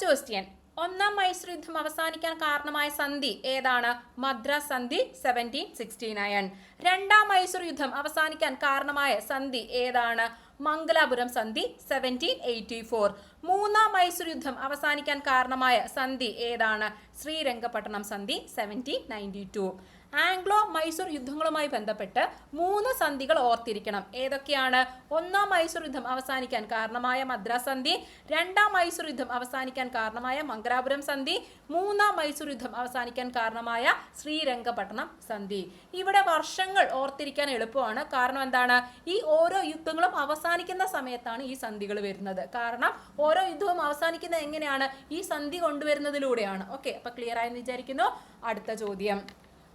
First question ഒന്നാം മൈസൂർ യുദ്ധം അവസാനിക്കാൻ കാരണമായ സന്ധി ഏതാണ്? മദ്രാസ് സന്ധി സെവന്റീൻ സിക്സ്റ്റി നയൻ രണ്ടാം മൈസൂർ യുദ്ധം അവസാനിക്കാൻ കാരണമായ സന്ധി ഏതാണ്? മംഗലാപുരം സന്ധി സെവന്റീൻ എയ്റ്റി ഫോർ മൂന്നാം മൈസൂർ യുദ്ധം അവസാനിക്കാൻ കാരണമായ സന്ധി ഏതാണ്? ശ്രീരംഗപട്ടണം സന്ധി seventeen ninety two Anglo Mysore യുദ്ധങ്ങളുമായി ബന്ധപ്പെട്ട് മൂന്ന് സന്ധികൾ ഓർത്തിരിക്കണം. ഏതൊക്കെയാണ്? ഒന്നാം മൈസൂർ യുദ്ധം അവസാനിക്കാൻ കാരണമായ മദ്രാസ് സന്ധി രണ്ടാം മൈസൂർ യുദ്ധം അവസാനിക്കാൻ കാരണമായ മംഗരാപുരം സന്ധി മൂന്നാം മൈസൂർ യുദ്ധം അവസാനിക്കാൻ കാരണമായ ശ്രീരംഗപട്ടണം സന്ധി. ഇവിടെ വർഷങ്ങൾ ഓർത്തിരിക്കാൻ എളുപ്പമാണ്. കാരണം എന്താണ്? ഈ ഓരോ യുദ്ധങ്ങളും അവസാനിക്കുന്ന സമയത്താണ് ഈ സന്ധികൾ വരുന്നത്. കാരണം ഓരോ യുദ്ധവും അവസാനിക്കുന്നത് എങ്ങനെയാണ്? ഈ സന്ധി കൊണ്ടുവരുന്നതിലൂടെയാണ്. ഓക്കെ അപ്പൊ ക്ലിയർ ആയെന്ന് വിചാരിക്കുന്നു. അടുത്ത ചോദ്യം.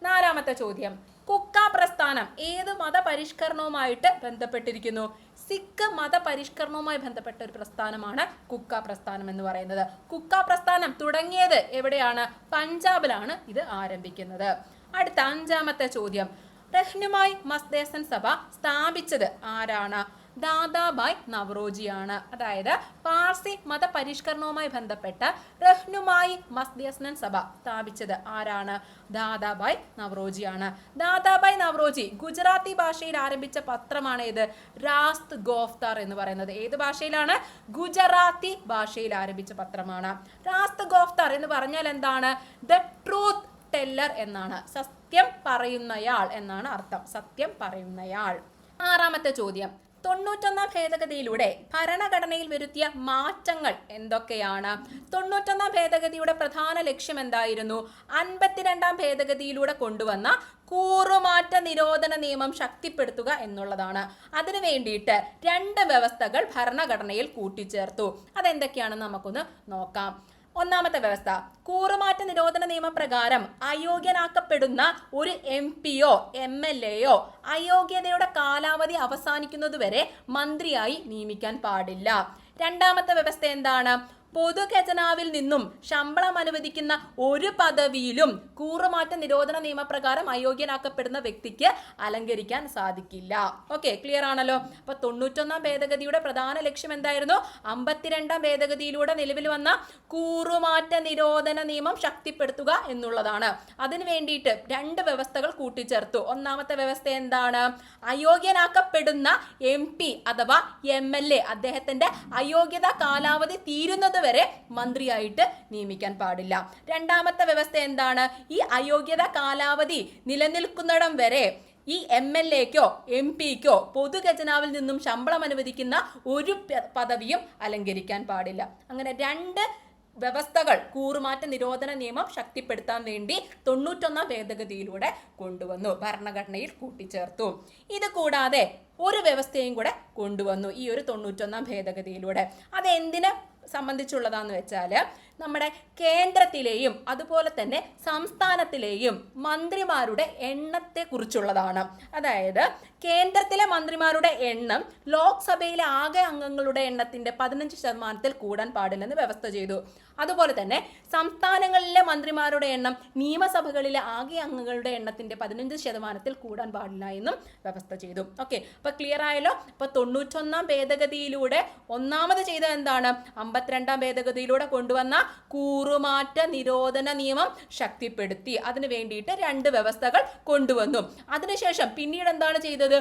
നാലാമത്തെ ചോദ്യം. കുക്ക പ്രസ്ഥാനം ഏത് മതപരിഷ്കരണവുമായിട്ട് ബന്ധപ്പെട്ടിരിക്കുന്നു? സിഖ് മതപരിഷ്കരണവുമായി ബന്ധപ്പെട്ട ഒരു പ്രസ്ഥാനമാണ് കുക്ക പ്രസ്ഥാനം എന്ന് പറയുന്നത്. കുക്ക പ്രസ്ഥാനം തുടങ്ങിയത് എവിടെയാണ്? പഞ്ചാബിലാണ് ഇത് ആരംഭിക്കുന്നത്. അടുത്ത അഞ്ചാമത്തെ ചോദ്യം. റഹ്നുമായി മസ്ദേസൻ സഭ സ്ഥാപിച്ചത് ആരാണ്? ദാദാബായ് നവറോജിയാണ്. അതായത് പാർസി മതപരിഷ്കരണവുമായി ബന്ധപ്പെട്ട് റഹ്നുമായി മസ്ദ്യസ്നൻ സഭ സ്ഥാപിച്ചത് ആരാണ്? ദാദാബായ് നവറോജിയാണ്. ദാദാബായ് നവറോജി ഗുജറാത്തി ഭാഷയിൽ ആരംഭിച്ച പത്രമാണ് ഏത് രാസ്ത് ഗോഫ്താർ എന്ന് പറയുന്നത്. ഏത് ഭാഷയിലാണ്? ഗുജറാത്തി ഭാഷയിൽ ആരംഭിച്ച പത്രമാണ്. രാസ്ത് ഗോഫ്താർ എന്ന് പറഞ്ഞാൽ എന്താണ്? ദ ട്രൂത്ത് ടെല്ലർ എന്നാണ്. സത്യം പറയുന്നയാൾ എന്നാണ് അർത്ഥം. സത്യം പറയുന്നയാൾ. ആറാമത്തെ ചോദ്യം. തൊണ്ണൂറ്റൊന്നാം ഭേദഗതിയിലൂടെ ഭരണഘടനയിൽ വരുത്തിയ മാറ്റങ്ങൾ എന്തൊക്കെയാണ്? തൊണ്ണൂറ്റൊന്നാം ഭേദഗതിയുടെ പ്രധാന ലക്ഷ്യം എന്തായിരുന്നു? അൻപത്തിരണ്ടാം ഭേദഗതിയിലൂടെ കൊണ്ടുവന്ന കൂറുമാറ്റ നിരോധന നിയമം ശക്തിപ്പെടുത്തുക എന്നുള്ളതാണ്. അതിനു വേണ്ടിയിട്ട് രണ്ട് വ്യവസ്ഥകൾ ഭരണഘടനയിൽ കൂട്ടിച്ചേർത്തു. അതെന്തൊക്കെയാണെന്ന് നമുക്കൊന്ന് നോക്കാം. ഒന്നാമത്തെ വ്യവസ്ഥ. കൂറുമാറ്റ നിരോധന നിയമപ്രകാരം അയോഗ്യനാക്കപ്പെടുന്ന ഒരു എം പിയോ എം എൽ എയോ അയോഗ്യതയുടെ കാലാവധി അവസാനിക്കുന്നതുവരെ മന്ത്രിയായി നിയമിക്കാൻ പാടില്ല. രണ്ടാമത്തെ വ്യവസ്ഥ എന്താണ്? പൊതുഖജനാവിൽ നിന്നും ശമ്പളം അനുവദിക്കുന്ന ഒരു പദവിയിലും കൂറുമാറ്റ നിരോധന നിയമപ്രകാരം അയോഗ്യനാക്കപ്പെടുന്ന വ്യക്തിക്ക് അലങ്കരിക്കാൻ സാധിക്കില്ല. ഓക്കെ ക്ലിയർ ആണല്ലോ. അപ്പൊ തൊണ്ണൂറ്റൊന്നാം ഭേദഗതിയുടെ പ്രധാന ലക്ഷ്യം എന്തായിരുന്നു? അമ്പത്തിരണ്ടാം ഭേദഗതിയിലൂടെ നിലവിൽ വന്ന കൂറുമാറ്റ നിരോധന നിയമം ശക്തിപ്പെടുത്തുക എന്നുള്ളതാണ്. അതിനു വേണ്ടിയിട്ട് രണ്ട് വ്യവസ്ഥകൾ കൂട്ടിച്ചേർത്തു. ഒന്നാമത്തെ വ്യവസ്ഥ എന്താണ്? അയോഗ്യനാക്കപ്പെടുന്ന എം പി അഥവാ എം എൽ എ അദ്ദേഹത്തിന്റെ അയോഗ്യത കാലാവധി തീരുന്നത് വരെ മന്ത്രിയായിട്ട് നിയമിക്കാൻ പാടില്ല. രണ്ടാമത്തെ വ്യവസ്ഥ എന്താണ്? ഈ അയോഗ്യത കാലാവധി നിലനിൽക്കുന്നിടം വരെ ഈ എം എൽ എക്കോ എം പിക്കോ പൊതുഖജനാവിൽ നിന്നും ശമ്പളം അനുവദിക്കുന്ന ഒരു പദവിയും അലങ്കരിക്കാൻ പാടില്ല. അങ്ങനെ രണ്ട് വ്യവസ്ഥകൾ കൂറുമാറ്റ നിരോധന നിയമം ശക്തിപ്പെടുത്താൻ വേണ്ടി തൊണ്ണൂറ്റൊന്നാം ഭേദഗതിയിലൂടെ കൊണ്ടുവന്നു ഭരണഘടനയിൽ കൂട്ടിച്ചേർത്തു. ഇത് കൂടാതെ ഒരു വ്യവസ്ഥയും കൂടെ കൊണ്ടുവന്നു ഈ ഒരു തൊണ്ണൂറ്റൊന്നാം ഭേദഗതിയിലൂടെ. അത് എന്തിനെ സംബന്ധിച്ചുള്ളതാന്ന് വെച്ചാൽ നമ്മുടെ കേന്ദ്രത്തിലെയും അതുപോലെ തന്നെ സംസ്ഥാനത്തിലെയും മന്ത്രിമാരുടെ എണ്ണത്തെ കുറിച്ചുള്ളതാണ് അതായത് കേന്ദ്രത്തിലെ മന്ത്രിമാരുടെ എണ്ണം ലോക്സഭയിലെ ആകെ അംഗങ്ങളുടെ എണ്ണത്തിന്റെ പതിനഞ്ച് ശതമാനത്തിൽ കൂടാൻ പാടില്ലെന്ന് വ്യവസ്ഥ ചെയ്തു. അതുപോലെ തന്നെ സംസ്ഥാനങ്ങളിലെ മന്ത്രിമാരുടെ എണ്ണം നിയമസഭകളിലെ ആകെ അംഗങ്ങളുടെ എണ്ണത്തിന്റെ പതിനഞ്ച് ശതമാനത്തിൽ കൂടാൻ പാടില്ല എന്നും വ്യവസ്ഥ ചെയ്തു. ഓക്കെ അപ്പൊ ക്ലിയർ ആയല്ലോ? അപ്പൊ തൊണ്ണൂറ്റൊന്നാം ഭേദഗതിയിലൂടെ ഒന്നാമത് ചെയ്ത എന്താണ്? അമ്പത്തിരണ്ടാം ഭേദഗതിയിലൂടെ കൊണ്ടുവന്ന കൂറുമാറ്റ നിരോധന നിയമം ശക്തിപ്പെടുത്തി. അതിനു വേണ്ടിയിട്ട് രണ്ട് വ്യവസ്ഥകൾ കൊണ്ടുവന്നു. അതിനുശേഷം പിന്നീട് എന്താണ് ചെയ്തത്?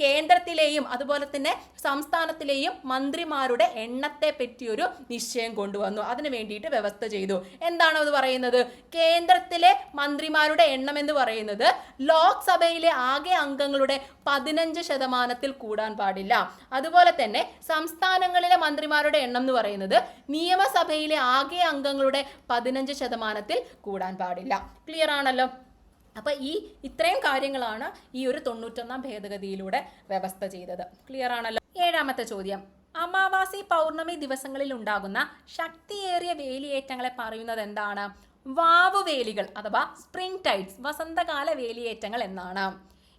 കേന്ദ്രത്തിലെയും അതുപോലെ തന്നെ സംസ്ഥാനത്തിലെയും മന്ത്രിമാരുടെ എണ്ണത്തെ പറ്റിയൊരു നിശ്ചയം കൊണ്ടുവന്നു. അതിനു വേണ്ടിയിട്ട് വ്യവസ്ഥ ചെയ്തു. എന്താണ് അത് പറയുന്നത്? കേന്ദ്രത്തിലെ മന്ത്രിമാരുടെ എണ്ണം എന്ന് പറയുന്നത് ലോക്സഭയിലെ ആകെ അംഗങ്ങളുടെ പതിനഞ്ച് ശതമാനത്തിൽ കൂടാൻ പാടില്ല. അതുപോലെ തന്നെ സംസ്ഥാനങ്ങളിലെ മന്ത്രിമാരുടെ എണ്ണം എന്ന് പറയുന്നത് നിയമസഭയിലെ ആകെ അംഗങ്ങളുടെ പതിനഞ്ച് ശതമാനത്തിൽ കൂടാൻ പാടില്ല. ക്ലിയർ ആണല്ലോ? അപ്പൊ ഈ ഇത്രയും കാര്യങ്ങളാണ് ഈ ഒരു തൊണ്ണൂറ്റൊന്നാം ഭേദഗതിയിലൂടെ വ്യവസ്ഥ ചെയ്തത്. ക്ലിയർ ആണല്ലോ? ഏഴാമത്തെ ചോദ്യം. അമാവാസി പൗർണമി ദിവസങ്ങളിൽ ഉണ്ടാകുന്ന ശക്തിയേറിയ വേലിയേറ്റങ്ങളെ പറയുന്നത് എന്താണ്? വാവ് വേലികൾ അഥവാ സ്പ്രിംഗ് ടൈഡ്സ് വസന്തകാല വേലിയേറ്റങ്ങൾ എന്നാണ്.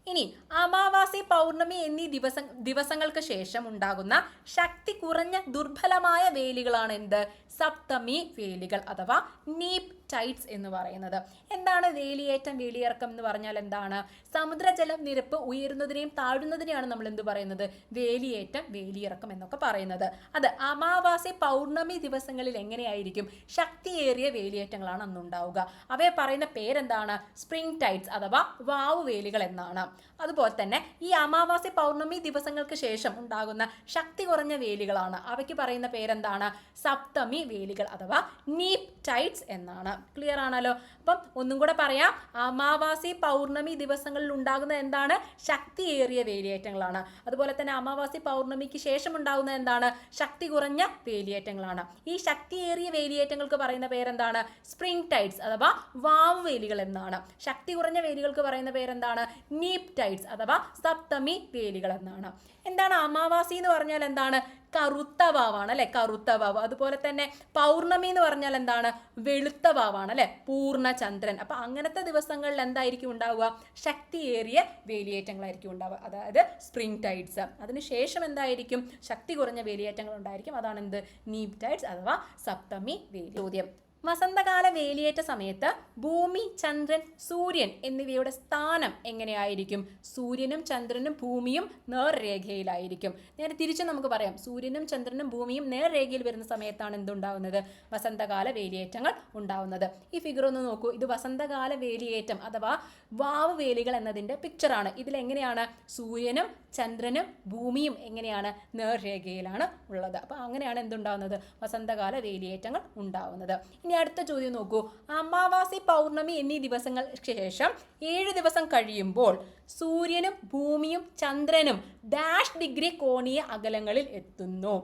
ഇനി അമാവാസി പൗർണമി എന്നീ ദിവസ ദിവസങ്ങൾക്ക് ശേഷം ഉണ്ടാകുന്ന ശക്തി കുറഞ്ഞ ദുർബലമായ വേലികളാണ് എന്ത്? സപ്തമി വേലികൾ അഥവാ നീപ് ടൈറ്റ്സ് എന്ന് പറയുന്നത്. എന്താണ് വേലിയേറ്റം വേലിയിറക്കം എന്ന് പറഞ്ഞാൽ എന്താണ്? സമുദ്രജലം നിരപ്പ് ഉയരുന്നതിനെയും താഴുന്നതിനെയാണ് നമ്മൾ എന്ത് പറയുന്നത്? വേലിയേറ്റം വേലിയിറക്കം എന്നൊക്കെ പറയുന്നത്. അത് അമാവാസി പൗർണമി ദിവസങ്ങളിൽ എങ്ങനെയായിരിക്കും? ശക്തിയേറിയ വേലിയേറ്റങ്ങളാണ് അന്നുണ്ടാവുക. അവയെ പറയുന്ന പേരെന്താണ്? സ്പ്രിംഗ് ടൈറ്റ്സ് അഥവാ വാവ് വേലികൾ എന്നാണ്. അതുപോലെ തന്നെ ഈ അമാവാസി പൗർണമി ദിവസങ്ങൾക്ക് ശേഷം ഉണ്ടാകുന്ന ശക്തി കുറഞ്ഞ വേലികളാണ്. അവയ്ക്ക് പറയുന്ന പേരെന്താണ്? സപ്തമി വേലികൾ അഥവാ നീപ് ടൈറ്റ്സ് എന്നാണ്. ക്ലിയർ ആണല്ലോ. അപ്പം ഒന്നും കൂടെ പറയാം അമാവാസി പൗർണമി ദിവസങ്ങളിൽ ഉണ്ടാകുന്ന എന്താണ്? ശക്തിയേറിയ വേലിയേറ്റങ്ങളാണ്. അതുപോലെ തന്നെ അമാവാസി പൗർണമിക്ക് ശേഷം ഉണ്ടാകുന്ന എന്താണ്? ശക്തി കുറഞ്ഞ വേലിയേറ്റങ്ങളാണ്. ഈ ശക്തിയേറിയ വേലിയേറ്റങ്ങൾക്ക് പറയുന്ന പേരെന്താണ്? സ്പ്രിംഗ് ടൈഡ്സ് അഥവാ വാവ് വേലികൾ എന്നാണ്. ശക്തി കുറഞ്ഞ വേലികൾക്ക് പറയുന്ന പേരെന്താണ്? നീപ് ടൈഡ്സ് അഥവാ സപ്തമി വേലികൾ എന്നാണ്. എന്താണ് അമാവാസി എന്ന് പറഞ്ഞാൽ എന്താണ്? കറുത്ത വാവാണ് അല്ലെ? കറുത്ത വാവ്. അതുപോലെ തന്നെ പൗർണമി എന്ന് പറഞ്ഞാൽ എന്താണ്? വെളുത്ത വാവാണ് അല്ലെ? പൂർണ ചന്ദ്രൻ. അപ്പൊ അങ്ങനത്തെ ദിവസങ്ങളിൽ എന്തായിരിക്കും ഉണ്ടാവുക? ശക്തിയേറിയ വേലിയേറ്റങ്ങളായിരിക്കും ഉണ്ടാവുക. അതായത് സ്പ്രിംഗ് ടൈഡ്സ് അതിനുശേഷം എന്തായിരിക്കും? ശക്തി കുറഞ്ഞ വേലിയേറ്റങ്ങൾ ഉണ്ടായിരിക്കും. അതാണ് എന്ത്? നീപ് ടൈഡ്സ് അഥവാ സപ്തമി വേലി. ചോദ്യം. വസന്തകാല വേലിയേറ്റ സമയത്ത് ഭൂമി ചന്ദ്രൻ സൂര്യൻ എന്നിവയുടെ സ്ഥാനം എങ്ങനെയായിരിക്കും? സൂര്യനും ചന്ദ്രനും ഭൂമിയും നേർരേഖയിലായിരിക്കും. നേരെ തിരിച്ച് നമുക്ക് പറയാം. സൂര്യനും ചന്ദ്രനും ഭൂമിയും നേർരേഖയിൽ വരുന്ന സമയത്താണ് എന്തുണ്ടാവുന്നത്? വസന്തകാല വേലിയേറ്റങ്ങൾ ഉണ്ടാവുന്നത്. ഈ ഫിഗർ ഒന്ന് നോക്കൂ. ഇത് വസന്തകാല വേലിയേറ്റം അഥവാ വാവ് വേലികൾ എന്നതിന്റെ പിക്ചറാണ് ഇതിലെങ്ങനെയാണ് സൂര്യനും ചന്ദ്രനും ഭൂമിയും എങ്ങനെയാണ്? നേർരേഖയിലാണ് ഉള്ളത്. അപ്പോൾ അങ്ങനെയാണ് എന്തുണ്ടാവുന്നത്? വസന്തകാല വേലിയേറ്റങ്ങൾ ഉണ്ടാവുന്നത്. ഇനി അടുത്ത ചോദ്യം നോക്കൂ. അമാവാസി പൗർണമി എന്നീ ദിവസങ്ങൾ ശേഷം ഏഴ് ദിവസം കഴിയുമ്പോൾ സൂര്യനും ഭൂമിയും ചന്ദ്രനും ഡാഷ് ഡിഗ്രി കോണീയ അകലങ്ങളിൽ എത്തുന്നു.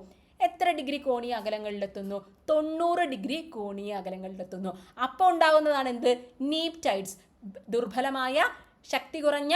എത്ര ഡിഗ്രി കോണീയ അകലങ്ങളിലെത്തുന്നു? തൊണ്ണൂറ് ഡിഗ്രി കോണീയ അകലങ്ങളിലെത്തുന്നു. അപ്പോൾ ഉണ്ടാകുന്നതാണ് എന്ത്? നീപ് ടൈഡ്സ് ദുർബലമായ ശക്തി കുറഞ്ഞ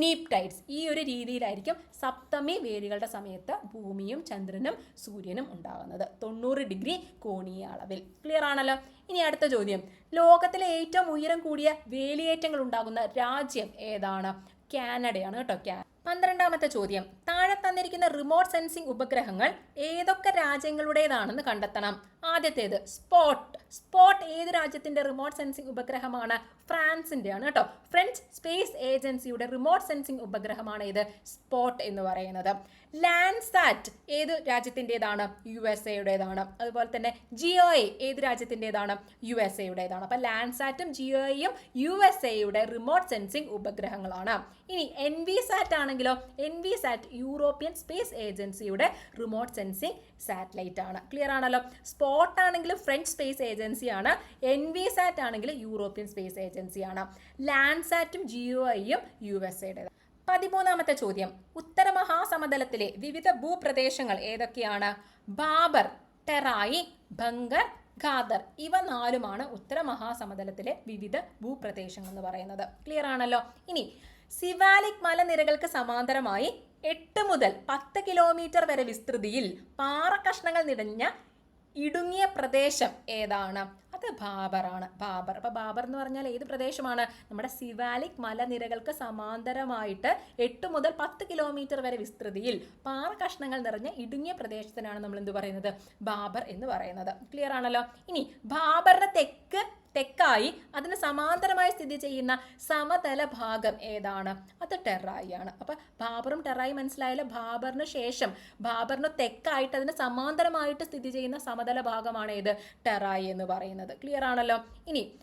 നീപ് ടൈഡ്സ്. ഈ ഒരു രീതിയിലായിരിക്കും സപ്തമി വേരുകളുടെ സമയത്ത് ഭൂമിയും ചന്ദ്രനും സൂര്യനും ഉണ്ടാകുന്നത്. തൊണ്ണൂറ് ഡിഗ്രി കോണീയ അളവിൽ. ക്ലിയർ ആണല്ലോ? ഇനി അടുത്ത ചോദ്യം. ലോകത്തിലെ ഏറ്റവും ഉയരം കൂടിയ വേലിയേറ്റങ്ങൾ ഉണ്ടാകുന്ന രാജ്യം ഏതാണ്? കാനഡയാണ് കേട്ടോ കാ പന്ത്രണ്ടാമത്തെ ചോദ്യം. താഴെ തന്നിരിക്കുന്ന റിമോട്ട് സെൻസിംഗ് ഉപഗ്രഹങ്ങൾ ഏതൊക്കെ രാജ്യങ്ങളുടേതാണെന്ന് കണ്ടെത്തണം. ആദ്യത്തേത് സ്പോട്ട് സ്പോട്ട് ഏത് രാജ്യത്തിന്റെ റിമോട്ട് സെൻസിംഗ് ഉപഗ്രഹമാണ്? ഫ്രാൻസിന്റെ ആണ് കേട്ടോ. ഫ്രഞ്ച് സ്പേസ് ഏജൻസിയുടെ റിമോട്ട് സെൻസിംഗ് ഉപഗ്രഹമാണ് ഇത് സ്പോട്ട് എന്ന് പറയുന്നത്. ലാൻഡ്സാറ്റ് ഏത് രാജ്യത്തിന്റെതാണ്? യു എസ് എയുടേതാണ് അതുപോലെ തന്നെ ജിയോ എ ഏത് രാജ്യത്തിന്റെതാണ്? യു എസ് എയുടേതാണ് അപ്പം ലാൻഡ്സാറ്റും ജിയോ എയും യു എസ് എയുടെ റിമോട്ട് സെൻസിംഗ് ഉപഗ്രഹങ്ങളാണ്. ഇനി എൻ വി സാറ്റ് ആണെങ്കിലോ? Envisat European space ഏജൻസിയുടെ റിമോട്ട് സെൻസിംഗ് സാറ്റലൈറ്റ് ആണ്. ക്ലിയർ ആണല്ലോ? സ്പോട്ട് ആണെങ്കിലും ഫ്രഞ്ച് സ്പേസ് ഏജൻസിയാണ് എൻ വി സാറ്റ് ആണെങ്കിൽ യൂറോപ്യൻ സ്പേസ് ഏജൻസിയാണ് ലാൻഡ്സാറ്റും ജിയോ ഐയും യു എസ് എയുടെ പതിമൂന്നാമത്തെ ചോദ്യം. ഉത്തര മഹാസമതലത്തിലെ വിവിധ ഭൂപ്രദേശങ്ങൾ ഏതൊക്കെയാണ്? ബാബർ ടെറായി ബംഗർ ഖാദർ. ഇവ നാലുമാണ് ഉത്തര മഹാസമതലത്തിലെ വിവിധ ഭൂപ്രദേശങ്ങൾ എന്ന് പറയുന്നത്. ക്ലിയർ ആണല്ലോ? ഇനി സിവാലിക് മലനിരകൾക്ക് സമാന്തരമായി എട്ട് മുതൽ പത്ത് കിലോമീറ്റർ വരെ വിസ്തൃതിയിൽ പാറക്കഷ്ണങ്ങൾ നിറഞ്ഞ ഇടുങ്ങിയ പ്രദേശം ഏതാണ്? അത് ബാബറാണ്. ബാബർ. അപ്പോൾ ബാബർ എന്ന് പറഞ്ഞാൽ ഏത് പ്രദേശമാണ്? നമ്മുടെ സിവാലിക് മലനിരകൾക്ക് സമാന്തരമായിട്ട് എട്ട് മുതൽ പത്ത് കിലോമീറ്റർ വരെ വിസ്തൃതിയിൽ പാറ കഷ്ണങ്ങൾ നിറഞ്ഞ ഇടുങ്ങിയ പ്രദേശത്തിനാണ് നമ്മൾ എന്ത് പറയുന്നത്? ബാബർ എന്ന് പറയുന്നത്. ക്ലിയർ ആണല്ലോ? ഇനി ബാബറിന്റെ തെക്ക് തെക്കായി അതിന് സമാന്തരമായി സ്ഥിതി ചെയ്യുന്ന സമതല ഭാഗം ഏതാണ്? അത് ടെറായി ആണ് അപ്പൊ ബാബറും ടെറായി മനസ്സിലായാലും ബാബറിന് ശേഷം ബാബറിന് തെക്കായിട്ട് അതിന് സമാന്തരമായിട്ട് സ്ഥിതി ചെയ്യുന്ന സമതല ഭാഗമാണ് ഏത്? ടെറായി എന്ന് പറയുന്നത്. ക്ലിയർ ആണല്ലോ? ഇനി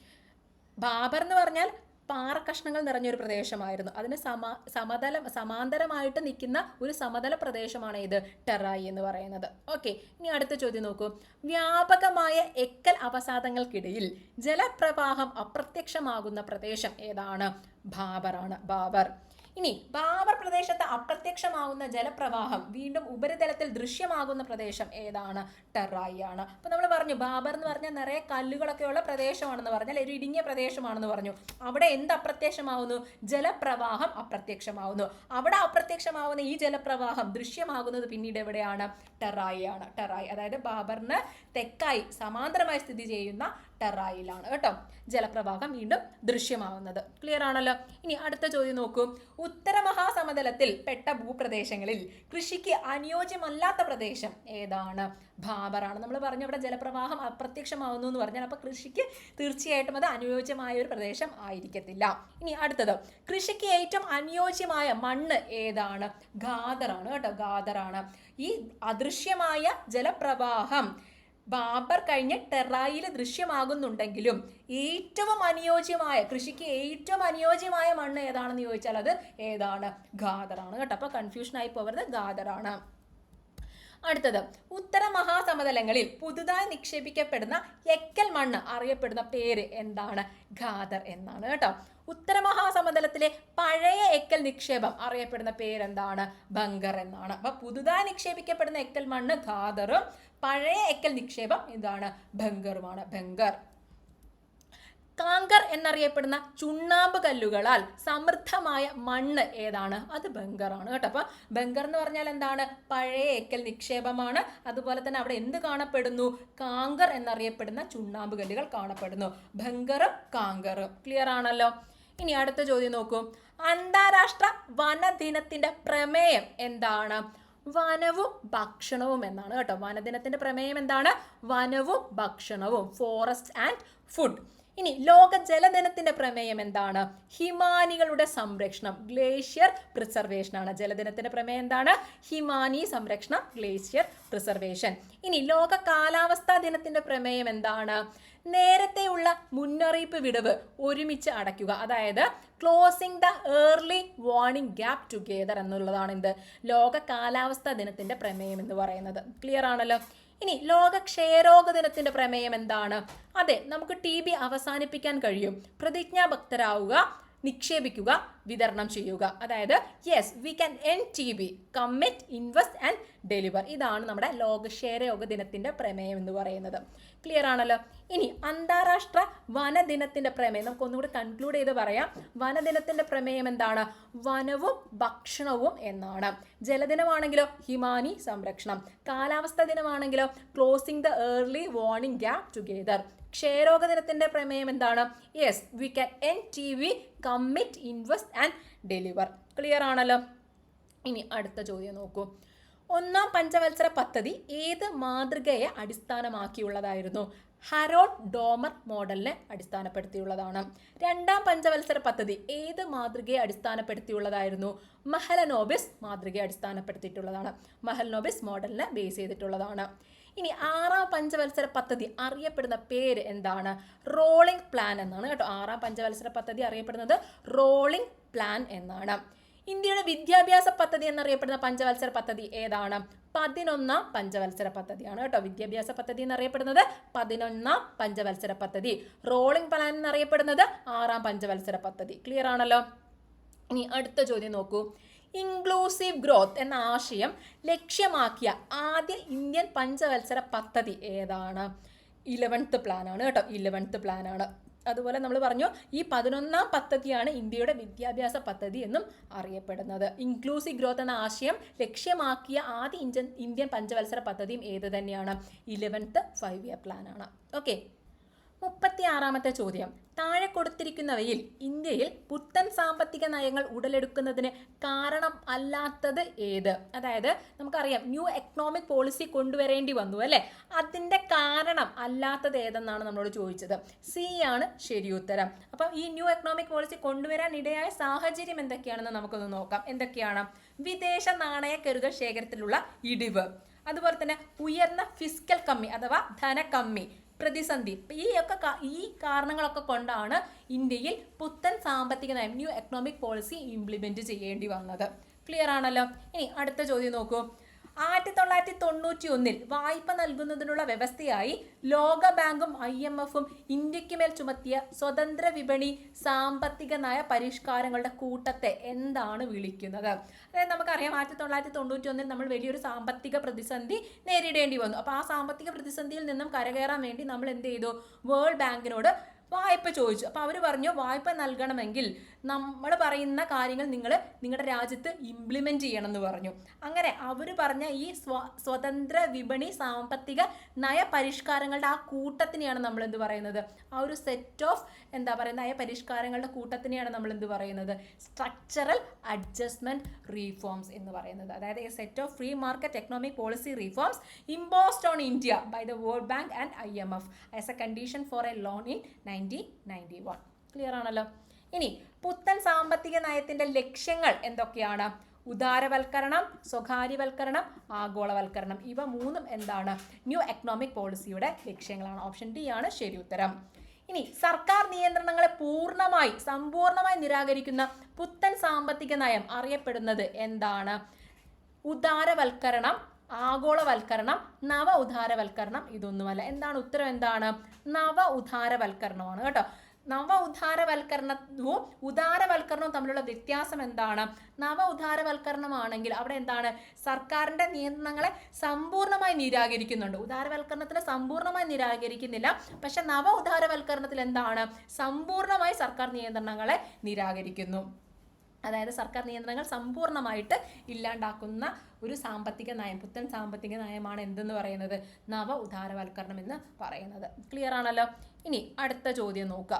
ബാബർ എന്ന് പറഞ്ഞാൽ പാറ പാറക്കഷ്ണങ്ങൾ നിറഞ്ഞൊരു പ്രദേശമായിരുന്നു. അതിന് സമ സമതല സമാന്തരമായിട്ട് നിൽക്കുന്ന ഒരു സമതല പ്രദേശമാണ് ഇത് ടെറായി എന്ന് പറയുന്നത്. ഓക്കെ ഇനി അടുത്ത ചോദ്യം നോക്കൂ. വ്യാപകമായ എക്കൽ അവസാദങ്ങൾക്കിടയിൽ ജലപ്രവാഹം അപ്രത്യക്ഷമാകുന്ന പ്രദേശം ഏതാണ്? ബാബറാണ്. ബാബർ. ഇനി ബാബർ പ്രദേശത്ത് അപ്രത്യക്ഷമാകുന്ന ജലപ്രവാഹം വീണ്ടും ഉപരിതലത്തിൽ ദൃശ്യമാകുന്ന പ്രദേശം ഏതാണ്? ടെറായി ആണ് അപ്പൊ നമ്മൾ പറഞ്ഞു ബാബർ എന്ന് പറഞ്ഞാൽ നിറയെ കല്ലുകളൊക്കെയുള്ള പ്രദേശമാണെന്ന് പറഞ്ഞാൽ ഒരു ഇടുങ്ങിയ പ്രദേശമാണെന്ന് പറഞ്ഞു. അവിടെ എന്ത് അപ്രത്യക്ഷമാവുന്നു? ജലപ്രവാഹം അപ്രത്യക്ഷമാവുന്നു. അവിടെ അപ്രത്യക്ഷമാവുന്ന ഈ ജലപ്രവാഹം ദൃശ്യമാകുന്നത് പിന്നീട് എവിടെയാണ്? ടെറായി ആണ് ടെറായി അതായത് ബാബറിന് തെക്കായി സമാന്തരമായി സ്ഥിതി ചെയ്യുന്ന ടെറായിലാണ് കേട്ടോ. ജലപ്രവാഹം വീണ്ടും ദൃശ്യമാവുന്നത്. ക്ലിയർ ആണല്ലോ? ഇനി അടുത്ത ചോദ്യം നോക്കൂ. ഉത്തര മഹാസമതലത്തിൽ പെട്ട ഭൂപ്രദേശങ്ങളിൽ കൃഷിക്ക് അനുയോജ്യമല്ലാത്ത പ്രദേശം ഏതാണ്? ഭാബറാണ് നമ്മൾ പറഞ്ഞു അവിടെ ജലപ്രവാഹം അപ്രത്യക്ഷമാവുന്നു എന്ന് പറഞ്ഞാൽ അപ്പോൾ കൃഷിക്ക് തീർച്ചയായിട്ടും അത് അനുയോജ്യമായ ഒരു പ്രദേശം ആയിരിക്കത്തില്ല. ഇനി അടുത്തത്. കൃഷിക്ക് ഏറ്റവും അനുയോജ്യമായ മണ്ണ് ഏതാണ്? ഗാദറാണ് കേട്ടോ. ഗാദറാണ് ഈ അദൃശ്യമായ ജലപ്രവാഹം ബാബർ കഴിഞ്ഞ് ടെറായിൽ ദൃശ്യമാകുന്നുണ്ടെങ്കിലും ഏറ്റവും അനുയോജ്യമായ കൃഷിക്ക് ഏറ്റവും അനുയോജ്യമായ മണ്ണ് ഏതാണെന്ന് ചോദിച്ചാൽ അത് ഏതാണ്? ഗാദറാണ് കേട്ടോ. അപ്പോൾ കൺഫ്യൂഷൻ ആയി പോകരുത്. ഗാദറാണ് അടുത്തത്. ഉത്തര മഹാസമതലങ്ങളിൽ പുതുതായി നിക്ഷേപിക്കപ്പെടുന്ന എക്കൽ മണ്ണ് അറിയപ്പെടുന്ന പേര് എന്താണ്? ഖാദർ എന്നാണ് കേട്ടോ. ഉത്തര മഹാസമതലത്തിലെ പഴയ എക്കൽ നിക്ഷേപം അറിയപ്പെടുന്ന പേരെന്താണ്? ബങ്കർ എന്നാണ്. അപ്പൊ പുതുതായി നിക്ഷേപിക്കപ്പെടുന്ന എക്കൽ മണ്ണ് ഖാദറും പഴയ എക്കൽ നിക്ഷേപം എന്താണ് ബങ്കറുമാണ് ബങ്കർ കാങ്കർ എന്നറിയപ്പെടുന്ന ചുണ്ണാമ്പ് കല്ലുകളാൽ സമൃദ്ധമായ മണ്ണ് ഏതാണ്? അത് ബംഗറാണ് കേട്ടോ. അപ്പൊ ബംഗർ എന്ന് പറഞ്ഞാൽ എന്താണ്? പഴയ ഏക്കൽ നിക്ഷേപമാണ്. അതുപോലെ തന്നെ അവിടെ എന്ത് കാണപ്പെടുന്നു? കാങ്കർ എന്നറിയപ്പെടുന്ന ചുണ്ണാമ്പ് കല്ലുകൾ കാണപ്പെടുന്നു. ബംഗറും കാങ്കറും. ക്ലിയർ ആണല്ലോ? ഇനി അടുത്ത ചോദ്യം നോക്കൂ. അന്താരാഷ്ട്ര വനദിനത്തിന്റെ പ്രമേയം എന്താണ്? വനവും ഭക്ഷണവും എന്നാണ് കേട്ടോ. വനദിനത്തിന്റെ പ്രമേയം എന്താണ്? വനവും ഭക്ഷണവും. ഫോറസ്റ്റ് ആൻഡ് ഫുഡ് ഇനി ലോക ജലദിനത്തിന്റെ പ്രമേയം എന്താണ്? ഹിമാനികളുടെ സംരക്ഷണം ഗ്ലേഷ്യർ പ്രിസർവേഷൻ ആണ്. ജലദിനത്തിന്റെ പ്രമേയം എന്താണ്? ഹിമാനി സംരക്ഷണം ഗ്ലേഷ്യർ പ്രിസർവേഷൻ. ഇനി ലോക കാലാവസ്ഥാ ദിനത്തിന്റെ പ്രമേയം എന്താണ്? നേരത്തെയുള്ള മുന്നറിയിപ്പ് വിടവ് ഒരുമിച്ച് അടയ്ക്കുക. അതായത് closing the early warning gap together എന്നുള്ളതാണ് എന്ത് ലോക കാലാവസ്ഥാ ദിനത്തിന്റെ പ്രമേയം എന്ന് പറയുന്നത്. ക്ലിയർ ആണല്ലോ? ഇനി ലോക ക്ഷയരോഗ ദിനത്തിന്റെ പ്രമേയം എന്താണ്? അതെ നമുക്ക് ടി ബി അവസാനിപ്പിക്കാൻ കഴിയും. പ്രതിജ്ഞാഭക്തരാവുക. നിക്ഷേപിക്കുക വിതരണം ചെയ്യുക. അതായത് yes we can end T B commit invest and deliver ഇതാണ് നമ്മുടെ ലോക ക്ഷയരോഗ ദിനത്തിന്റെ പ്രമേയം എന്ന് പറയുന്നത്. ക്ലിയർ ആണല്ലോ? ഇനി അന്താരാഷ്ട്ര വനദിനത്തിന്റെ പ്രമേയം. നമുക്ക് ഒന്നുകൂടി കൺക്ലൂഡ് ചെയ്ത് പറയാം. വനദിനത്തിന്റെ പ്രമേയം എന്താണ്? വനവും ഭക്ഷണവും എന്നാണ്. ജലദിനമാണെങ്കിലോ ഹിമാനി സംരക്ഷണം. കാലാവസ്ഥ ദിനമാണെങ്കിലോ closing the early warning gap together ക്ഷയരോഗ ദിനത്തിന്റെ പ്രമേയം എന്താണ്? Yes we can end T B commit invest and deliver clear ആണല്ലോ? ഇനി അടുത്ത ചോദ്യം നോക്കൂ. ഒന്നാം പഞ്ചവത്സര പദ്ധതി ഏത് മാതൃകയെ അടിസ്ഥാനമാക്കിയുള്ളതായിരുന്നു? ഹരോഡ് ഡോമർ മോഡലിനെ അടിസ്ഥാനപ്പെടുത്തിയുള്ളതാണ്. രണ്ടാം പഞ്ചവത്സര പദ്ധതി ഏത് മാതൃകയെ അടിസ്ഥാനപ്പെടുത്തിയുള്ളതായിരുന്നു? മഹലനോബിസ് മാതൃകയെ അടിസ്ഥാനപ്പെടുത്തിയിട്ടുള്ളതാണ്. മഹലനോബിസ് മോഡലിനെ ബേസ് ചെയ്തിട്ടുള്ളതാണ്. ഇനി ആറാം പഞ്ചവത്സര പദ്ധതി അറിയപ്പെടുന്ന പേര് എന്താണ്? റോളിംഗ് പ്ലാൻ എന്നാണ് കേട്ടോ. ആറാം പഞ്ചവത്സര പദ്ധതി അറിയപ്പെടുന്നത് റോളിംഗ് പ്ലാൻ എന്നാണ്. ഇന്ത്യയുടെ വിദ്യാഭ്യാസ പദ്ധതി എന്നറിയപ്പെടുന്ന പഞ്ചവത്സര പദ്ധതി ഏതാണ്? പതിനൊന്നാം പഞ്ചവത്സര പദ്ധതിയാണ് കേട്ടോ. വിദ്യാഭ്യാസ പദ്ധതി എന്നറിയപ്പെടുന്നത് പതിനൊന്നാം പഞ്ചവത്സര പദ്ധതി. റോളിംഗ് പ്ലാൻ എന്നറിയപ്പെടുന്നത് ആറാം പഞ്ചവത്സര പദ്ധതി. ക്ലിയർ ആണല്ലോ? ഇനി അടുത്ത ചോദ്യം നോക്കൂ. ഇൻക്ലൂസീവ് ഗ്രോത്ത് എന്ന ആശയം ലക്ഷ്യമാക്കിയ ആദ്യ ഇന്ത്യൻ പഞ്ചവത്സര പദ്ധതി ഏതാണ്? ഇലവൻത്ത് പ്ലാനാണ് കേട്ടോ. ഇലവൻത്ത് പ്ലാനാണ് അതുപോലെ നമ്മൾ പറഞ്ഞു ഈ പതിനൊന്നാം പദ്ധതിയാണ് ഇന്ത്യയുടെ വിദ്യാഭ്യാസ പദ്ധതി എന്നും അറിയപ്പെടുന്നത്. ഇൻക്ലൂസീവ് ഗ്രോത്ത് എന്ന ആശയം ലക്ഷ്യമാക്കിയ ആദ്യ ഇന്ത്യൻ ഇന്ത്യൻ പഞ്ചവത്സര പദ്ധതിയും ഏത് തന്നെയാണ്? ഇലവൻത്ത് ഫൈവ് ഇയർ പ്ലാനാണ് ഓക്കെ മുപ്പത്തി ആറാമത്തെ ചോദ്യം. താഴെ കൊടുത്തിരിക്കുന്നവയിൽ ഇന്ത്യയിൽ പുത്തൻ സാമ്പത്തിക നയങ്ങൾ ഉടലെടുക്കുന്നതിന് കാരണം അല്ലാത്തത് ഏത്? അതായത് നമുക്കറിയാം ന്യൂ എക്കണോമിക് പോളിസി കൊണ്ടുവരേണ്ടി വന്നു അല്ലേ? അതിന്റെ കാരണം അല്ലാത്തത് ഏതെന്നാണ് നമ്മളോട് ചോദിച്ചത്. സി ആണ് ശരിയുത്തരം അപ്പം ഈ ന്യൂ എക്കണോമിക് പോളിസി കൊണ്ടുവരാൻ ഇടയായ സാഹചര്യം എന്തൊക്കെയാണെന്ന് നമുക്കൊന്ന് നോക്കാം. എന്തൊക്കെയാണ്? വിദേശ നാണയ കരുതൽ ശേഖരത്തിലുള്ള ഇടിവ്. അതുപോലെ തന്നെ ഉയർന്ന ഫിസിക്കൽ കമ്മി അഥവാ ധനക്കമ്മി പ്രതിസന്ധി. ഈ ഒക്കെ ഈ കാരണങ്ങളൊക്കെ കൊണ്ടാണ് ഇന്ത്യയിൽ പുത്തൻ സാമ്പത്തിക നയം ന്യൂ എക്കണോമിക് പോളിസി ഇംപ്ലിമെന്റ് ചെയ്യേണ്ടി വന്നത്. ക്ലിയർ ആണല്ലോ? ഇനി അടുത്ത ചോദ്യം നോക്കൂ. ആയിരത്തി തൊള്ളായിരത്തി തൊണ്ണൂറ്റി ഒന്നിൽ വായ്പ നൽകുന്നതിനുള്ള വ്യവസ്ഥയായി ലോക ബാങ്കും ഐ എം എഫും ഇന്ത്യയ്ക്ക് മേൽ ചുമത്തിയ സ്വതന്ത്ര വിപണി സാമ്പത്തിക നയ പരിഷ്കാരങ്ങളുടെ കൂട്ടത്തെ എന്താണ് വിളിക്കുന്നത്? അതായത് നമുക്കറിയാം ആയിരത്തി തൊള്ളായിരത്തി തൊണ്ണൂറ്റി ഒന്നിൽ നമ്മൾ വലിയൊരു സാമ്പത്തിക പ്രതിസന്ധി നേരിടേണ്ടി വന്നു. അപ്പോൾ ആ സാമ്പത്തിക പ്രതിസന്ധിയിൽ നിന്നും കരകയറാൻ വേണ്ടി നമ്മൾ എന്ത് ചെയ്തു? വേൾഡ് ബാങ്കിനോട് വായ്പ ചോദിച്ചു. അപ്പോൾ അവർ പറഞ്ഞു വായ്പ നൽകണമെങ്കിൽ നമ്മൾ പറയുന്ന കാര്യങ്ങൾ നിങ്ങൾ നിങ്ങളുടെ രാജ്യത്ത് ഇംപ്ലിമെന്റ് ചെയ്യണം എന്ന് പറഞ്ഞു. അങ്ങനെ അവർ പറഞ്ഞ ഈ സ്വ സ്വതന്ത്ര വിപണി സാമ്പത്തിക നയ പരിഷ്കാരങ്ങളുടെ ആ കൂട്ടത്തിനെയാണ് നമ്മൾ എന്ത് പറയുന്നത്? ആ ഒരു സെറ്റ് ഓഫ് എന്താ പറയുക നയപരിഷ്കാരങ്ങളുടെ കൂട്ടത്തിനെയാണ് നമ്മൾ എന്ത് പറയുന്നത്? സ്ട്രക്ചറൽ അഡ്ജസ്റ്റ്മെന്റ് റീഫോംസ് എന്ന് പറയുന്നത്. അതായത് a set of free market economic policy reforms imposed on India by the World Bank and I M F as a condition for a loan in nineteen ninety one clear ആണല്ലോ? ഇനി പുത്തൻ സാമ്പത്തിക നയത്തിന്റെ ലക്ഷ്യങ്ങൾ എന്തൊക്കെയാണ്? ഉദാരവൽക്കരണം സ്വകാര്യവൽക്കരണം ആഗോളവൽക്കരണം. ഇവ മൂന്നും എന്താണ്? ന്യൂ എക്കണോമിക് പോളിസിയുടെ ലക്ഷ്യങ്ങളാണ്. ഓപ്ഷൻ ഡി ആണ് ശരി ഉത്തരം. ഇനി സർക്കാർ നിയന്ത്രണങ്ങളെ പൂർണമായി സമ്പൂർണമായി നിരാകരിക്കുന്ന പുത്തൻ സാമ്പത്തിക നയം അറിയപ്പെടുന്നത് എന്താണ്? ഉദാരവൽക്കരണം ആഗോളവൽക്കരണം നവ ഉദാരവൽക്കരണം ഇതൊന്നുമല്ല. എന്താണ് ഉത്തരം എന്താണ്? നവ ഉദാരവൽക്കരണമാണ് കേട്ടോ. നവ ഉദാരവൽക്കരണവും ഉദാരവൽക്കരണവും തമ്മിലുള്ള വ്യത്യാസം എന്താണ്? നവ ഉദാരവൽക്കരണമാണെങ്കിൽ അവിടെ എന്താണ്? സർക്കാരിന്റെ നിയന്ത്രണങ്ങളെ സമ്പൂർണമായി നിരാകരിക്കുന്നുണ്ട്. ഉദാരവൽക്കരണത്തിന് സമ്പൂർണമായി നിരാകരിക്കുന്നില്ല. പക്ഷെ നവ ഉദാരവൽക്കരണത്തിൽ എന്താണ്? സമ്പൂർണമായി സർക്കാർ നിയന്ത്രണങ്ങളെ നിരാകരിക്കുന്നു. അതായത് സർക്കാർ നിയന്ത്രണങ്ങൾ സമ്പൂർണമായിട്ട് ഇല്ലാണ്ടാക്കുന്ന ഒരു സാമ്പത്തിക നയം പുത്തൻ സാമ്പത്തിക നയമാണ് എന്തെന്ന് പറയുന്നത്? നവ ഉദാരവൽക്കരണം എന്ന് പറയുന്നത്. ക്ലിയർ ആണല്ലോ? ഇനി അടുത്ത ചോദ്യം നോക്കുക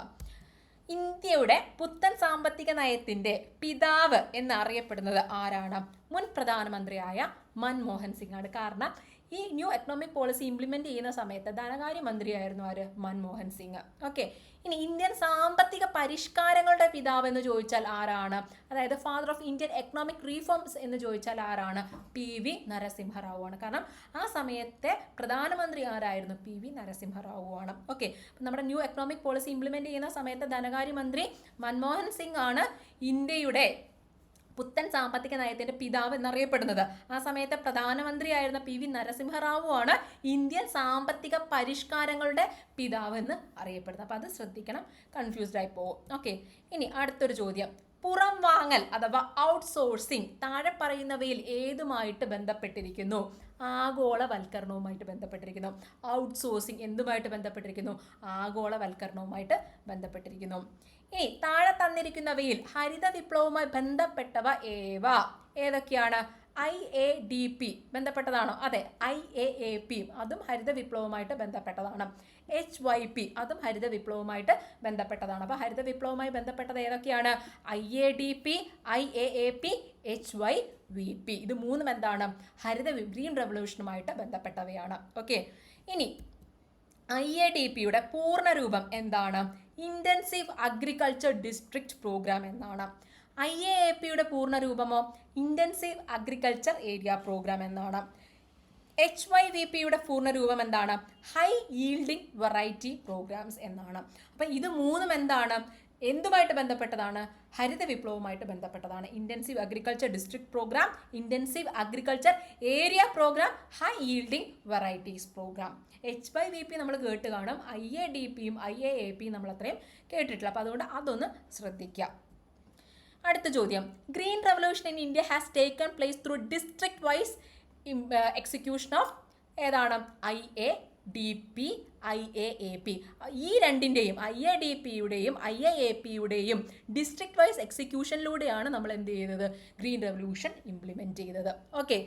ഇന്ത്യയുടെ പുത്തൻ സാമ്പത്തിക നയത്തിന്റെ പിതാവ് എന്നറിയപ്പെടുന്നത് ആരാണ്? മുൻ പ്രധാനമന്ത്രിയായ മൻമോഹൻ സിംഗ് ആണ് കാരണം ഈ ന്യൂ എക്കണോമിക് പോളിസി ഇംപ്ലിമെന്റ് ചെയ്യുന്ന സമയത്ത് ധനകാര്യമന്ത്രിയായിരുന്നു ആര്? മൻമോഹൻ സിംഗ്. ഓക്കെ ഇനി ഇന്ത്യൻ സാമ്പത്തിക പരിഷ്കാരങ്ങളുടെ പിതാവ് എന്ന് ചോദിച്ചാൽ ആരാണ്? അതായത് father of Indian economic reforms എന്ന് ചോദിച്ചാൽ ആരാണ്? പി വി നരസിംഹറാവു ആണ് കാരണം ആ സമയത്തെ പ്രധാനമന്ത്രി ആരായിരുന്നു? പി വി നരസിംഹറാവു ആണ് ഓക്കെ നമ്മുടെ ന്യൂ എക്കണോമിക് പോളിസി ഇംപ്ലിമെന്റ് ചെയ്യുന്ന സമയത്ത് ധനകാര്യമന്ത്രി മൻമോഹൻ സിംഗ് ആണ് ഇന്ത്യയുടെ പുത്തൻ സാമ്പത്തിക നയത്തിന്റെ പിതാവ് എന്നറിയപ്പെടുന്നത്. ആ സമയത്തെ പ്രധാനമന്ത്രിയായിരുന്ന പി വി നരസിംഹറാവു ആണ് ഇന്ത്യൻ സാമ്പത്തിക പരിഷ്കാരങ്ങളുടെ പിതാവ് എന്ന് അറിയപ്പെടുന്നത്. അപ്പോൾ അത് ശ്രദ്ധിക്കണം. കൺഫ്യൂസ്ഡ് ആയി പോകും ഓക്കെ ഇനി അടുത്തൊരു ചോദ്യം. പുറം വാങ്ങൽ അഥവാ ഔട്ട്സോഴ്സിംഗ് താഴെ പറയുന്നവയിൽ ഏതുമായിട്ട് ബന്ധപ്പെട്ടിരിക്കുന്നു? ആഗോളവൽക്കരണവുമായിട്ട് ബന്ധപ്പെട്ടിരിക്കുന്നു. ഔട്ട്സോഴ്സിംഗ് എന്തുമായിട്ട് ബന്ധപ്പെട്ടിരിക്കുന്നു? ആഗോളവൽക്കരണവുമായിട്ട് ബന്ധപ്പെട്ടിരിക്കുന്നു. ഇനി താഴെ തന്നിരിക്കുന്നവയിൽ ഹരിത വിപ്ലവവുമായി ബന്ധപ്പെട്ടവ ഏവ? ഏതൊക്കെയാണ്? ഐ എ ഡി പി ബന്ധപ്പെട്ടതാണോ? അതെ ഐ എ എ പി അതും ഹരിത വിപ്ലവവുമായിട്ട് ബന്ധപ്പെട്ടതാണ്. എച്ച് വൈ പി അതും ഹരിത വിപ്ലവവുമായിട്ട് ബന്ധപ്പെട്ടതാണ്. അപ്പോൾ ഹരിത വിപ്ലവവുമായി ബന്ധപ്പെട്ടത് ഏതൊക്കെയാണ്? I A D P I A A P H Y V P. ഇത് മൂന്നും എന്താണ്? ഹരിത ഗ്രീൻ റെവല്യൂഷനുമായിട്ട് ബന്ധപ്പെട്ടവയാണ്. ഓക്കെ. ഇനി ഐ എ ഡി പിയുടെ പൂർണരൂപം എന്താണ്? ഇന്റൻസീവ് അഗ്രികൾച്ചർ ഡിസ്ട്രിക്ട് പ്രോഗ്രാം എന്നാണ്. ഐ എ എ പിയുടെ പൂർണരൂപമോ ഇന്റൻസീവ് അഗ്രികൾച്ചർ ഏരിയ പ്രോഗ്രാം എന്നാണ്. എച്ച് വൈ വി പിയുടെ പൂർണരൂപം എന്താണ്? ഹൈ ഈൽഡിംഗ് വെറൈറ്റി പ്രോഗ്രാംസ് എന്നാണ്. അപ്പം ഇത് മൂന്നും എന്താണ്? എന്തുമായിട്ട് ബന്ധപ്പെട്ടതാണ്? ഹരിത വിപ്ലവവുമായിട്ട് ബന്ധപ്പെട്ടതാണ്. Intensive agriculture district programme intensive agriculture area programme high yielding varieties programme H Y V P നമ്മൾ കേട്ട് കാണും. ഐ എ ഡി പിയും ഐ എ എ പിയും നമ്മൾ അത്രയും കേട്ടിട്ടില്ല. അപ്പോൾ അതുകൊണ്ട് അതൊന്ന് ശ്രദ്ധിക്കുക അടുത്ത ചോദ്യം. Green revolution in India has taken place through district wise execution of ഏതാണ്? I A D P I A A P. ഈ രണ്ടിന്റെയും ഐ എ ഡി പിയുടെയും ഐ എ എ പിയുടെയും ഡിസ്ട്രിക്ട് വൈസ് എക്സിക്യൂഷനിലൂടെയാണ് നമ്മൾ എന്ത് ചെയ്തത്? ഗ്രീൻ റെവല്യൂഷൻ ഇംപ്ലിമെന്റ് ചെയ്തത്. ഓക്കെ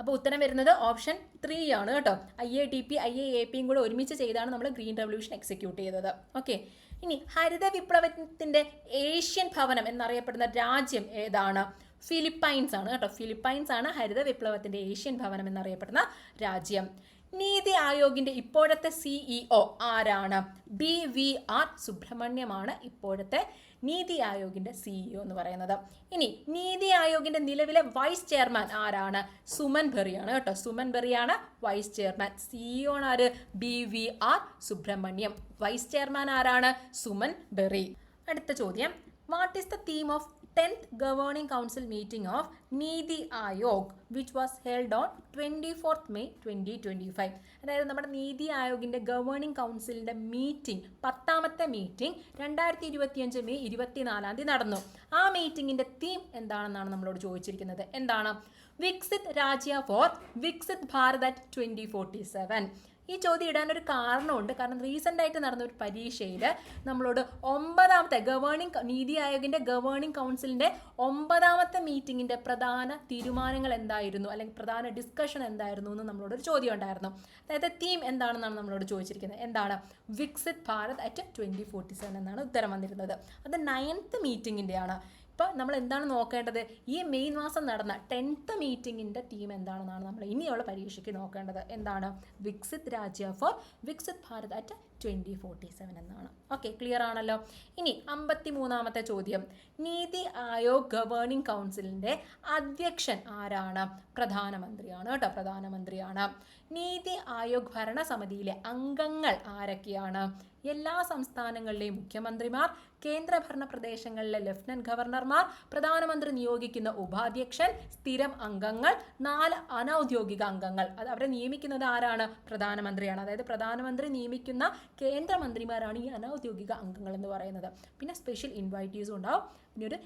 അപ്പോൾ ഉത്തരം വരുന്നത് ഓപ്ഷൻ ത്രീ ആണ് കേട്ടോ. I A D P I A A പിയും കൂടെ ഒരുമിച്ച് ചെയ്താണ് നമ്മൾ ഗ്രീൻ റെവല്യൂഷൻ എക്സിക്യൂട്ട് ചെയ്തത്. ഓക്കെ ഇനി ഹരിത വിപ്ലവത്തിന്റെ ഏഷ്യൻ ഭവനം എന്നറിയപ്പെടുന്ന രാജ്യം ഏതാണ്? ഫിലിപ്പൈൻസ് ആണ് കേട്ടോ. ഫിലിപ്പൈൻസ് ആണ് ഹരിത വിപ്ലവത്തിന്റെ ഏഷ്യൻ ഭവനം എന്നറിയപ്പെടുന്ന രാജ്യം. നീതി ആയോഗിന്റെ ഇപ്പോഴത്തെ സിഇഒ ആരാണ്? ബി വി ആർ സുബ്രഹ്മണ്യമാണ് ഇപ്പോഴത്തെ നീതി ആയോഗിന്റെ സിഇഒ എന്ന് പറയുന്നത്. ഇനി നീതി ആയോഗിന്റെ നിലവിലെ വൈസ് ചെയർമാൻ ആരാണ്? സുമൻ ബെറിയാണ് കേട്ടോ. സുമൻ ബെറിയാണ് വൈസ് ചെയർമാൻ സിഇഒ ആര്? B V R Subrahmanyam. Vice chairman ആരാണ്? സുമൻ ബെറി. അടുത്ത ചോദ്യം. What is the theme of tenth governing council meeting of NITI Aayog which was held on twenty fourth May twenty twenty five അതായത് നമ്മുടെ നീതി ആയോഗിന്റെ governing കൗൺസിലിന്റെ meeting പത്താമത്തെ മീറ്റിംഗ് രണ്ടായിരത്തി ഇരുപത്തിയഞ്ച് മെയ് ഇരുപത്തിനാലാം തീയതി നടന്നു. ആ മീറ്റിംഗിന്റെ തീം എന്താണെന്നാണ് നമ്മളോട് ചോദിച്ചിരിക്കുന്നത്? എന്താണ്? Viksit Rajya for Viksit Bharat at twenty forty seven ഈ ചോദ്യം ഇടാനൊരു കാരണമുണ്ട്. കാരണം റീസെന്റ് ആയിട്ട് നടന്ന ഒരു പരീക്ഷയിൽ നമ്മളോട് ഒമ്പതാമത്തെ ഗവേണിംഗ് നീതി ആയോഗിന്റെ ഗവേണിംഗ് കൗൺസിലിന്റെ ഒമ്പതാമത്തെ മീറ്റിങ്ങിന്റെ പ്രധാന തീരുമാനങ്ങൾ എന്തായിരുന്നു? അല്ലെങ്കിൽ പ്രധാന ഡിസ്കഷൻ എന്തായിരുന്നു എന്ന് നമ്മളോട് ഒരു ചോദ്യം ഉണ്ടായിരുന്നു. അതായത് തീം എന്താണെന്നാണ് നമ്മളോട് ചോദിച്ചിരിക്കുന്നത്. എന്താണ്? Viksit Bharat at twenty forty seven എന്നാണ് ഉത്തരം വന്നിരുന്നത്. അത് നയൻത്ത് മീറ്റിങ്ങിന്റെയാണ്. ഇപ്പോൾ നമ്മൾ എന്താണ് നോക്കേണ്ടത്? ഈ മെയ് മാസം നടന്ന ടെൻത്ത് മീറ്റിങ്ങിന്റെ തീം എന്താണെന്നാണ് നമ്മൾ ഇനിയുള്ള പരീക്ഷയ്ക്ക് നോക്കേണ്ടത്. എന്താണ്? വിക്സിത് രാജ്യ for Viksit Bharat at twenty forty seven എന്നാണ്. ഓക്കെ ക്ലിയർ ആണല്ലോ? ഇനി അമ്പത്തി മൂന്നാമത്തെ ചോദ്യം. നീതി ആയോഗ് ഗവേണിംഗ് കൗൺസിലിന്റെ അധ്യക്ഷൻ ആരാണ്? പ്രധാനമന്ത്രിയാണ് കേട്ടോ പ്രധാനമന്ത്രിയാണ്. നീതി ആയോഗ് ഭരണസമിതിയിലെ അംഗങ്ങൾ ആരൊക്കെയാണ്? എല്ലാ സംസ്ഥാനങ്ങളിലെയും മുഖ്യമന്ത്രിമാർ കേന്ദ്രഭരണ പ്രദേശങ്ങളിലെ ലഫ്റ്റനന്റ് ഗവർണർമാർ പ്രധാനമന്ത്രി നിയോഗിക്കുന്ന ഉപാധ്യക്ഷൻ സ്ഥിരം അംഗങ്ങൾ നാല് അനൗദ്യോഗിക അംഗങ്ങൾ. അത് അവരെ നിയമിക്കുന്നത് ആരാണ്? പ്രധാനമന്ത്രിയാണ്. അതായത് പ്രധാനമന്ത്രി നിയമിക്കുന്ന കേന്ദ്രമന്ത്രിമാരാണ് ഈ അനൗദ്യോഗിക അംഗങ്ങൾ എന്ന് പറയുന്നത്. പിന്നെ സ്പെഷ്യൽ ഇൻവൈറ്റീസും ഉണ്ടാവും. പിന്നെ ഒരു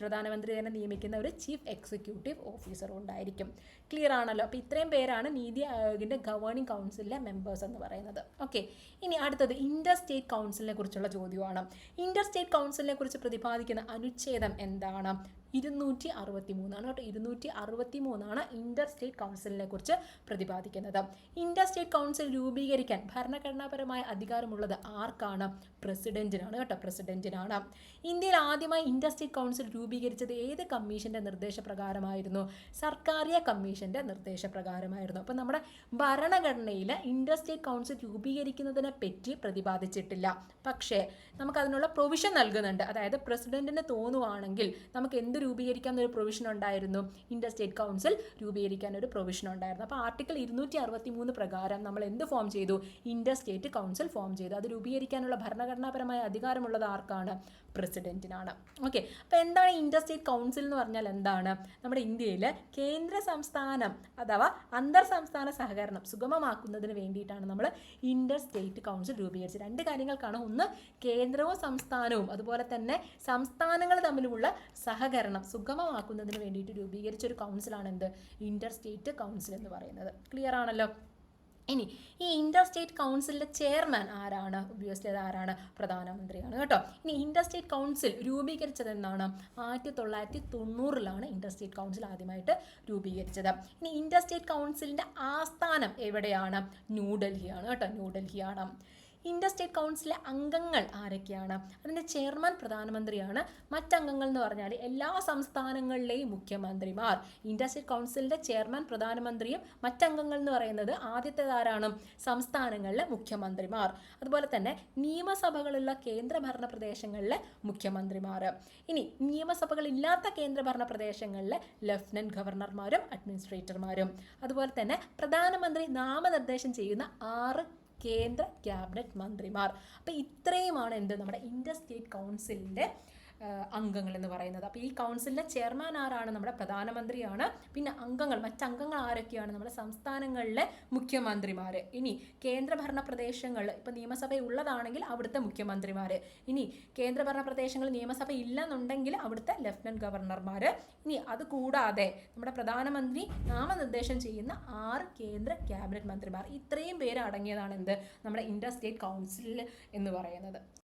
പ്രധാനമന്ത്രി തന്നെ നിയമിക്കുന്ന ഒരു ചീഫ് എക്സിക്യൂട്ടീവ് ഓഫീസറും ഉണ്ടായിരിക്കും. ക്ലിയർ ആണല്ലോ? അപ്പോൾ ഇത്രയും പേരാണ് നീതി ആയോഗിന്റെ ഗവേണിംഗ് കൗൺസിലിലെ മെമ്പേഴ്സ് എന്ന് പറയുന്നത്. ഓക്കെ ഇനി അടുത്തത് ഇന്റർ സ്റ്റേറ്റ് കൗൺസിലിനെ കുറിച്ചുള്ള ചോദ്യമാണ്. ഇന്റർ സ്റ്റേറ്റ് കൗൺസിലിനെ കുറിച്ച് പ്രതിപാദിക്കുന്ന അനുച്ഛേദം എന്താണ്? ഇരുന്നൂറ്റി അറുപത്തി മൂന്നാണ് കേട്ടോ. ഇരുന്നൂറ്റി അറുപത്തി മൂന്നാണ് ഇന്റർ സ്റ്റേറ്റ് കൗൺസിലിനെ കുറിച്ച് പ്രതിപാദിക്കുന്നത്. ഇന്റർ സ്റ്റേറ്റ് കൗൺസിൽ രൂപീകരിക്കാൻ ഭരണഘടനാപരമായ അധികാരമുള്ളത് ആർക്കാണ്? പ്രസിഡന്റിനാണ് കേട്ടോ. പ്രസിഡന്റിനാണ്. ഇന്ത്യയിൽ ആദ്യമായി ഇന്റർ സ്റ്റേറ്റ് കൗൺസിൽ രൂപീകരിച്ചത് ഏത് കമ്മീഷന്റെ നിർദ്ദേശപ്രകാരമായിരുന്നു? സർക്കാരിയ കമ്മീഷന്റെ നിർദ്ദേശപ്രകാരമായിരുന്നു. അപ്പോൾ നമ്മുടെ ഭരണഘടനയിൽ ഇന്റർ സ്റ്റേറ്റ് കൗൺസിൽ രൂപീകരിക്കുന്നതിനെ പറ്റി പ്രതിപാദിച്ചിട്ടില്ല. പക്ഷേ നമുക്കതിനുള്ള പ്രൊവിഷൻ നൽകുന്നുണ്ട്. അതായത് പ്രസിഡന്റിന് തോന്നുവാണെങ്കിൽ നമുക്ക് എന്ത് രൂപീകരിക്കാൻ ഒരു പ്രൊവിഷൻ ഉണ്ടായിരുന്നു. ഇന്റർ സ്റ്റേറ്റ് കൗൺസിൽ രൂപീകരിക്കാൻ ഒരു പ്രൊവിഷൻ ഉണ്ടായിരുന്നു. അപ്പോൾ ആർട്ടിക്കിൾ ഇരുന്നൂറ്റി അറുപത്തി മൂന്ന് പ്രകാരം നമ്മൾ എന്ത് ഫോം ചെയ്തു? ഇന്റർ സ്റ്റേറ്റ് കൗൺസിൽ ഫോം ചെയ്തു. അത് രൂപീകരിക്കാനുള്ള ഭരണഘടനാപരമായ അധികാരമുള്ളത് ആർക്കാണ്? പ്രസിഡന്റിനാണ്. ഓക്കെ അപ്പോൾ എന്താണ് ഇന്റർ സ്റ്റേറ്റ് കൗൺസിൽ എന്ന് പറഞ്ഞാൽ എന്താണ്? നമ്മുടെ ഇന്ത്യയിൽ കേന്ദ്ര സംസ്ഥാനം അഥവാ അന്തർ സംസ്ഥാന സഹകരണം സുഗമമാക്കുന്നതിന് വേണ്ടിയിട്ടാണ് നമ്മൾ ഇന്റർ സ്റ്റേറ്റ് കൗൺസിൽ രൂപീകരിച്ചത്. രണ്ട് കാര്യങ്ങൾക്കാണ്. ഒന്ന് കേന്ദ്രവും സംസ്ഥാനവും അതുപോലെ തന്നെ സംസ്ഥാനങ്ങൾ തമ്മിലുമുള്ള സഹകരണം സുഗമമാക്കുന്നതിന് വേണ്ടിയിട്ട് രൂപീകരിച്ച ഒരു കൗൺസിലാണ് എന്ത്? ഇന്റർ സ്റ്റേറ്റ് കൗൺസിൽ എന്ന് പറയുന്നത്. ക്ലിയർ ആണല്ലോ? ഇനി ഈ ഇൻഡർ സ്റ്റേറ്റ് കൗൺസിലിന്റെ ചെയർമാൻ ആരാണ്? ഒബ്വിയസ്ലി അത് ആരാണ്? പ്രധാനമന്ത്രിയാണ് കേട്ടോ. ഇനി ഇൻഡർ സ്റ്റേറ്റ് കൗൺസിൽ രൂപീകരിച്ചത് എന്നാണ് ആയിരത്തി തൊള്ളായിരത്തി തൊണ്ണൂറിലാണ് ഇൻഡർ സ്റ്റേറ്റ് കൗൺസിൽ ആദ്യമായിട്ട് രൂപീകരിച്ചത്. ഇനി ഇൻഡർ സ്റ്റേറ്റ് കൗൺസിലിന്റെ ആസ്ഥാനം എവിടെയാണ്? ന്യൂഡൽഹിയാണ് കേട്ടോ. ന്യൂഡൽഹിയാണ് ഇന്റർ സ്റ്റേറ്റ് കൗൺസിലെ അംഗങ്ങൾ ആരൊക്കെയാണ്? അതിന്റെ ചെയർമാൻ പ്രധാനമന്ത്രിയാണ്. മറ്റംഗങ്ങൾ എന്ന് പറഞ്ഞാൽ എല്ലാ സംസ്ഥാനങ്ങളിലെയും മുഖ്യമന്ത്രിമാർ. സ്റ്റേറ്റ് കൗൺസിലിന്റെ ചെയർമാൻ പ്രധാനമന്ത്രിയും മറ്റംഗങ്ങൾ എന്ന് പറയുന്നത് ആദ്യത്തേതാരാണ്? സംസ്ഥാനങ്ങളിലെ മുഖ്യമന്ത്രിമാർ. അതുപോലെ തന്നെ നിയമസഭകളുള്ള കേന്ദ്രഭരണ പ്രദേശങ്ങളിലെ മുഖ്യമന്ത്രിമാർ. ഇനി നിയമസഭകളില്ലാത്ത കേന്ദ്രഭരണ പ്രദേശങ്ങളിലെ ലഫ്റ്റനന്റ് ഗവർണർമാരും അഡ്മിനിസ്ട്രേറ്റർമാരും. അതുപോലെ തന്നെ പ്രധാനമന്ത്രി നാമനിർദ്ദേശം ചെയ്യുന്ന ആറ് കേന്ദ്ര ക്യാബിനറ്റ് മന്ത്രിമാർ. അപ്പോൾ ഇത്രയുമാണ് എന്ത് നമ്മുടെ ഇന്റർ സ്റ്റേറ്റ് കൗൺസിലിന്റെ അംഗങ്ങൾ എന്ന് പറയുന്നത്. അപ്പോൾ ഈ കൗൺസിലിലെ ചെയർമാൻ ആരാണ്? നമ്മുടെ പ്രധാനമന്ത്രിയാണ്. പിന്നെ അംഗങ്ങൾ മറ്റംഗങ്ങൾ ആരൊക്കെയാണ്? നമ്മുടെ സംസ്ഥാനങ്ങളിലെ മുഖ്യമന്ത്രിമാർ ഇനി കേന്ദ്രഭരണ പ്രദേശങ്ങൾ ഇപ്പോൾ നിയമസഭ ഉള്ളതാണെങ്കിൽ അവിടുത്തെ മുഖ്യമന്ത്രിമാർ ഇനി കേന്ദ്രഭരണ പ്രദേശങ്ങൾ നിയമസഭ ഇല്ലെന്നുണ്ടെങ്കിൽ അവിടുത്തെ ലഫ്റ്റനന്റ് ഗവർണർമാർ ഇനി അത് കൂടാതെ നമ്മുടെ പ്രധാനമന്ത്രി നാമനിർദ്ദേശം ചെയ്യുന്ന ആറ് കേന്ദ്ര ക്യാബിനറ്റ് മന്ത്രിമാർ. ഇത്രയും പേര് അടങ്ങിയതാണ് എന്ത്? നമ്മുടെ ഇന്റർ സ്റ്റേറ്റ് കൗൺസിൽ എന്ന് പറയുന്നത്.